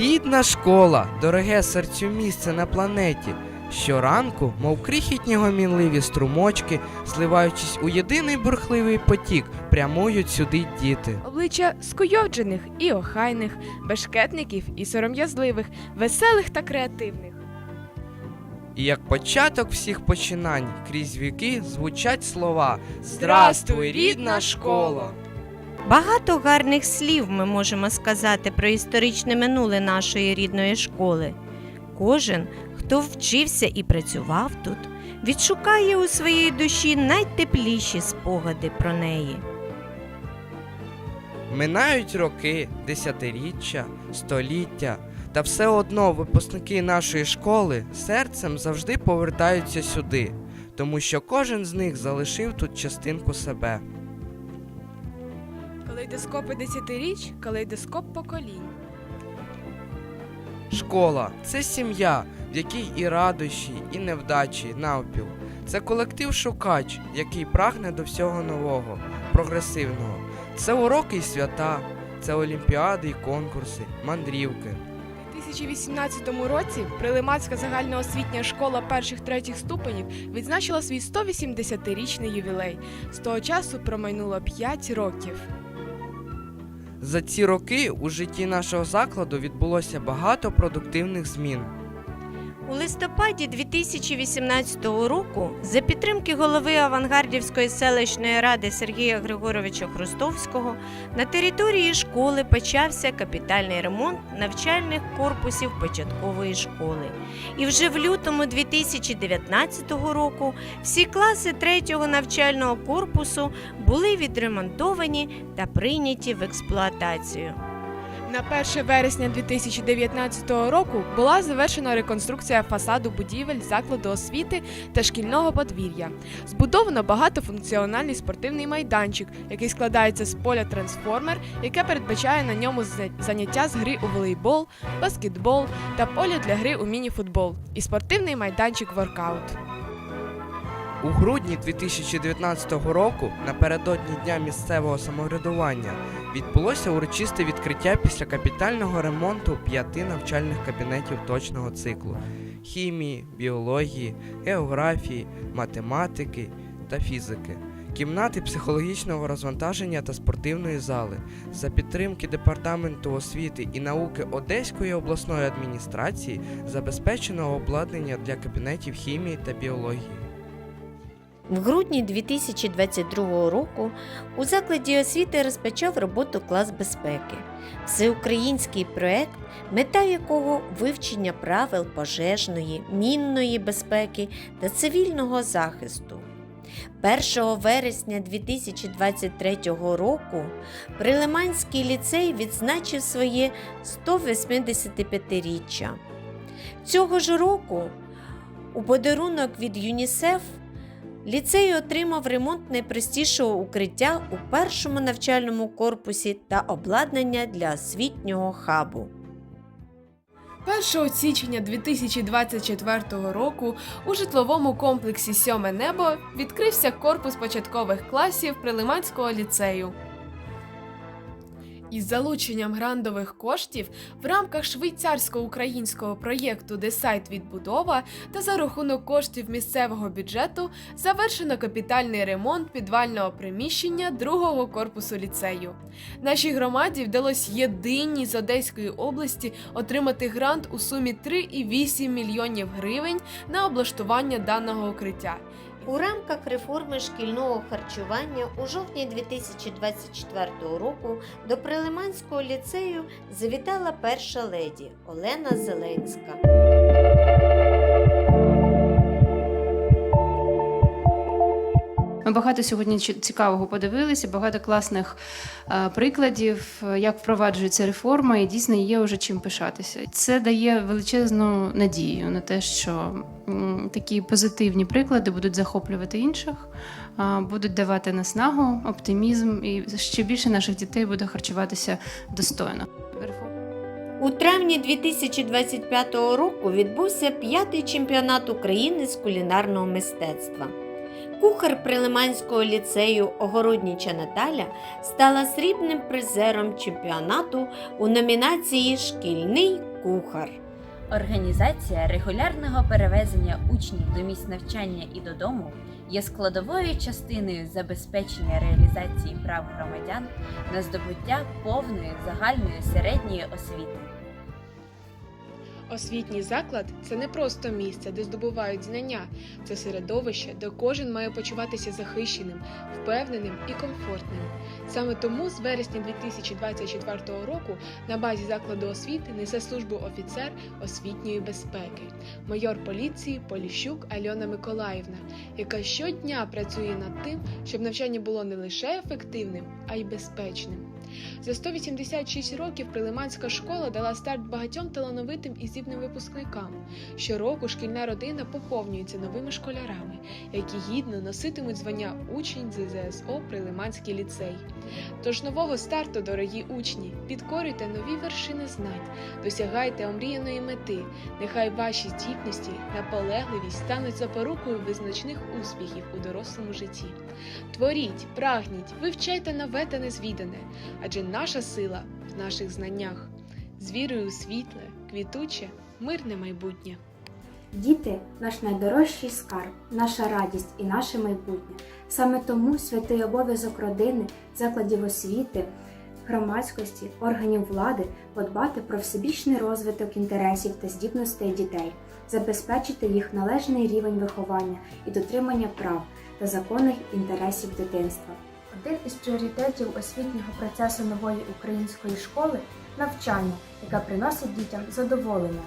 Рідна школа, дороге серцю місце на планеті. Щоранку, мов крихітні гомінливі струмочки, зливаючись у єдиний бурхливий потік, прямують сюди діти. Обличчя скуйовджених і охайних, бешкетників і сором'язливих, веселих та креативних. І як початок всіх починань, крізь віки звучать слова Здрастуй, рідна школа! Багато гарних слів ми можемо сказати про історичне минуле нашої рідної школи. Кожен, хто вчився і працював тут, відшукає у своїй душі найтепліші спогади про неї. Минають роки, десятиріччя, століття, та все одно випускники нашої школи серцем завжди повертаються сюди, тому що кожен з них залишив тут частинку себе. Калейдоскопи десятиріч, калейдоскоп поколінь. Школа це сім'я, в якій і радощі, і невдачі, навпіл. Це колектив шукач, який прагне до всього нового, прогресивного. Це уроки і свята, це олімпіади і конкурси, мандрівки. У 2018 році Прилимацька загальноосвітня школа перших третіх ступенів відзначила свій 180-річний ювілей. З того часу промайнуло 5 років. За ці роки у житті нашого закладу відбулося багато продуктивних змін. У листопаді 2018 року за підтримки голови Авангардівської селищної ради Сергія Григоровича Хрустовського на території школи почався капітальний ремонт навчальних корпусів початкової школи. І вже в лютому 2019 року всі класи третього навчального корпусу були відремонтовані та прийняті в експлуатацію. На 1 вересня 2019 року була завершена реконструкція фасаду будівель закладу освіти та шкільного подвір'я. Збудовано багатофункціональний спортивний майданчик, який складається з поля трансформер, яке передбачає на ньому заняття з гри у волейбол, баскетбол та поле для гри у мініфутбол і спортивний майданчик воркаут. У грудні 2019 року, напередодні Дня місцевого самоврядування, відбулося урочисте відкриття після капітального ремонту п'яти навчальних кабінетів точного циклу хімії, біології, географії, математики та фізики. Кімнати психологічного розвантаження та спортивної зали за підтримки департаменту освіти і науки Одеської обласної адміністрації забезпечено обладнання для кабінетів хімії та біології. В грудні 2022 року у закладі освіти розпочав роботу клас безпеки, всеукраїнський проект, мета якого вивчення правил пожежної, мінної безпеки та цивільного захисту. 1 вересня 2023 року Прилиманський ліцей відзначив своє 185-річчя. Цього ж року у подарунок від ЮНІСЕФ Ліцей отримав ремонт найпростішого укриття у першому навчальному корпусі та обладнання для освітнього хабу. 1 січня 2024 року у житловому комплексі Сьоме небо відкрився корпус початкових класів Прилиманського ліцею. Із залученням грандових коштів в рамках швейцарсько-українського проєкту Десайт відбудова та за рахунок коштів місцевого бюджету завершено капітальний ремонт підвального приміщення другого корпусу ліцею. Нашій громаді вдалося єдиній з Одеської області отримати грант у сумі 3,8 мільйонів гривень на облаштування даного укриття. У рамках реформи шкільного харчування у жовтні 2024 року до Прилиманського ліцею завітала перша леді Олена Зеленська. Ми багато сьогодні цікавого подивилися, багато класних е, прикладів, е, як впроваджується реформа, і дійсно є вже чим пишатися. Це дає величезну надію на те, що такі позитивні приклади будуть захоплювати інших, е, будуть давати наснагу, оптимізм, і ще більше наших дітей буде харчуватися достойно. У травні 2025 року відбувся п'ятий чемпіонат України з кулінарного мистецтва. Кухар Прилиманського ліцею Огородніча Наталя стала срібним призером чемпіонату у номінації Шкільний кухар. Організація регулярного перевезення учнів до місць навчання і додому є складовою частиною забезпечення реалізації прав громадян на здобуття повної загальної середньої освіти. Освітній заклад це не просто місце, де здобувають знання, це середовище, де кожен має почуватися захищеним, впевненим і комфортним. Саме тому з вересня 2024 року на базі закладу освіти несе службу офіцер освітньої безпеки, майор поліції Поліщук Альона Миколаївна, яка щодня працює над тим, щоб навчання було не лише ефективним, а й безпечним. За 186 років Прилиманська школа дала старт багатьом талановитим і здібним випускникам. Щороку шкільна родина поповнюється новими школярами, які гідно носитимуть звання учень ЗЗСО Прилиманський ліцей. Тож нового старту, дорогі учні, підкорюйте нові вершини знань, досягайте омріяної мети. Нехай ваші здібності, наполегливість стануть запорукою визначних успіхів у дорослому житті. Творіть, прагніть, вивчайте нове та незвідане, адже наша сила в наших знаннях. З вірою у світле, квітуче, мирне майбутнє. Діти наш найдорожчий скарб, наша радість і наше майбутнє. Саме тому святий обов'язок родини, закладів освіти, громадськості, органів влади подбати про всебічний розвиток інтересів та здібностей дітей, забезпечити їх належний рівень виховання і дотримання прав та законних інтересів дитинства. Один із пріоритетів освітнього процесу нової української школи навчання, яке приносить дітям задоволення.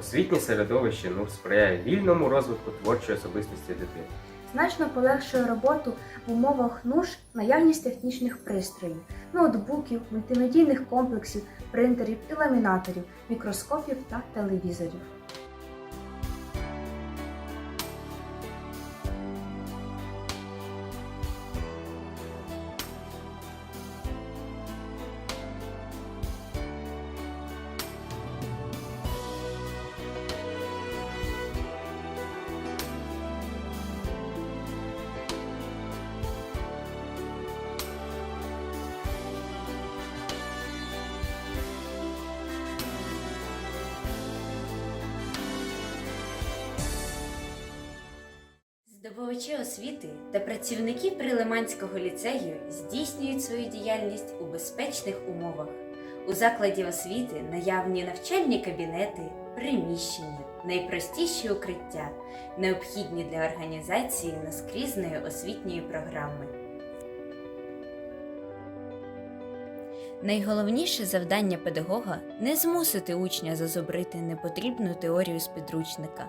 Освітнє середовище ну, сприяє вільному розвитку творчої особистості дитини. Значно полегшує роботу в умовах нуж наявність технічних пристроїв, ноутбуків, мультимедійних комплексів, принтерів і ламінаторів, мікроскопів та телевізорів. Здобувачі освіти та працівники Прилиманського ліцею здійснюють свою діяльність у безпечних умовах. У закладі освіти наявні навчальні кабінети, приміщення, найпростіші укриття, необхідні для організації наскрізної освітньої програми. Найголовніше завдання педагога не змусити учня зазубрити непотрібну теорію з підручника,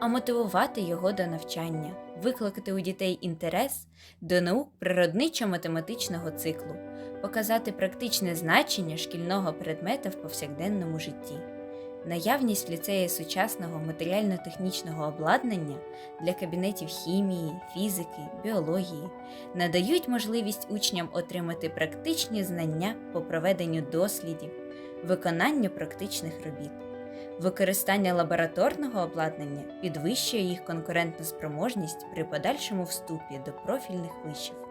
а мотивувати його до навчання, викликати у дітей інтерес до наук природничо-математичного циклу, показати практичне значення шкільного предмета в повсякденному житті. Наявність в ліцеї сучасного матеріально-технічного обладнання для кабінетів хімії, фізики, біології надають можливість учням отримати практичні знання по проведенню дослідів, виконанню практичних робіт. Використання лабораторного обладнання підвищує їх конкурентну спроможність при подальшому вступі до профільних вишів.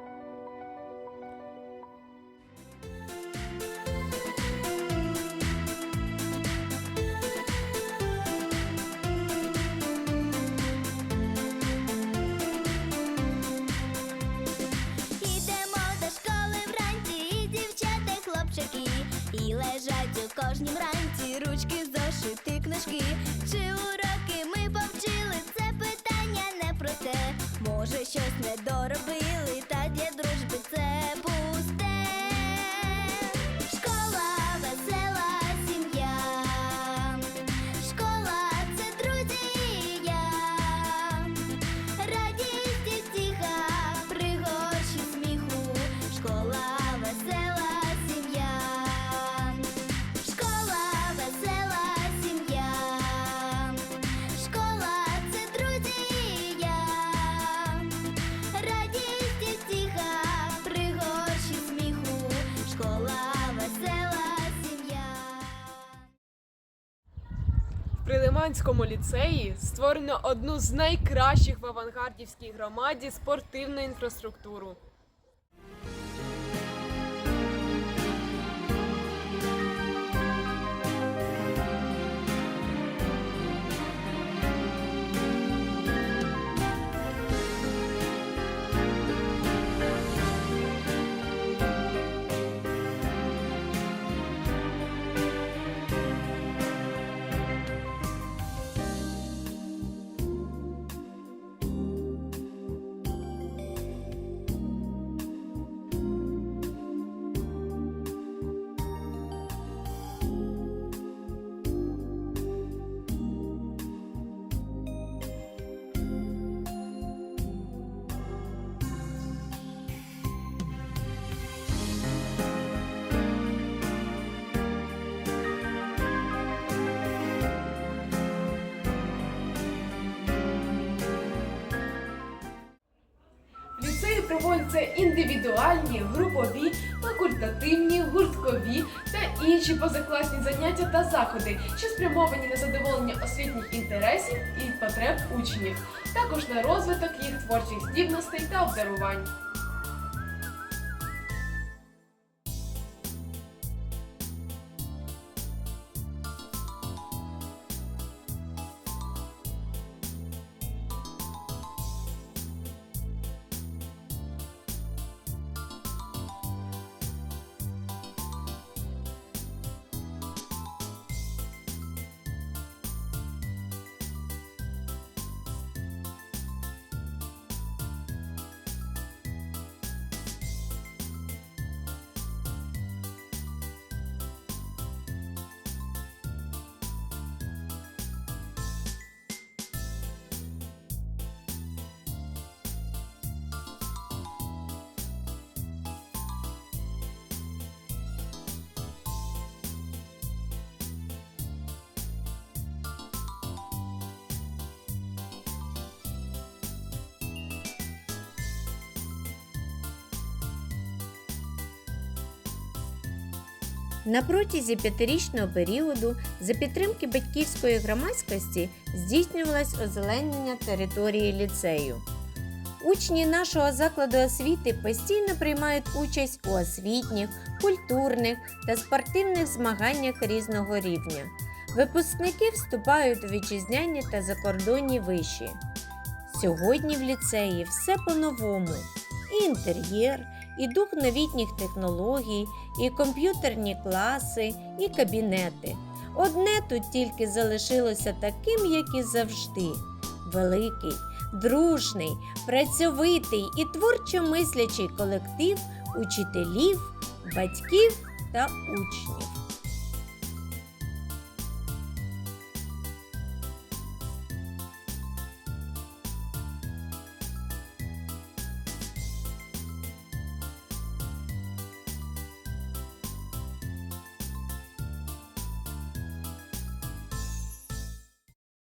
І і лежать у кожній ранці ручки, зошити, книжки. Чи уроки ми повчили? Це питання не про те. Може, щось не доробили, Іванському ліцеї створено одну з найкращих в авангардівській громаді спортивну інфраструктуру. Проводяться індивідуальні, групові, факультативні, гурткові та інші позакласні заняття та заходи, що спрямовані на задоволення освітніх інтересів і потреб учнів, також на розвиток їх творчих здібностей та обдарувань. На протязі п'ятирічного періоду за підтримки батьківської громадськості здійснювалось озеленення території ліцею. Учні нашого закладу освіти постійно приймають участь у освітніх, культурних та спортивних змаганнях різного рівня. Випускники вступають у вітчизняні та закордонні виші. Сьогодні в ліцеї все по-новому: і інтер'єр, і дух новітніх технологій, і комп'ютерні класи, і кабінети. Одне тут тільки залишилося таким, як і завжди: великий, дружний, працьовитий і творчо мислячий колектив учителів, батьків та учнів.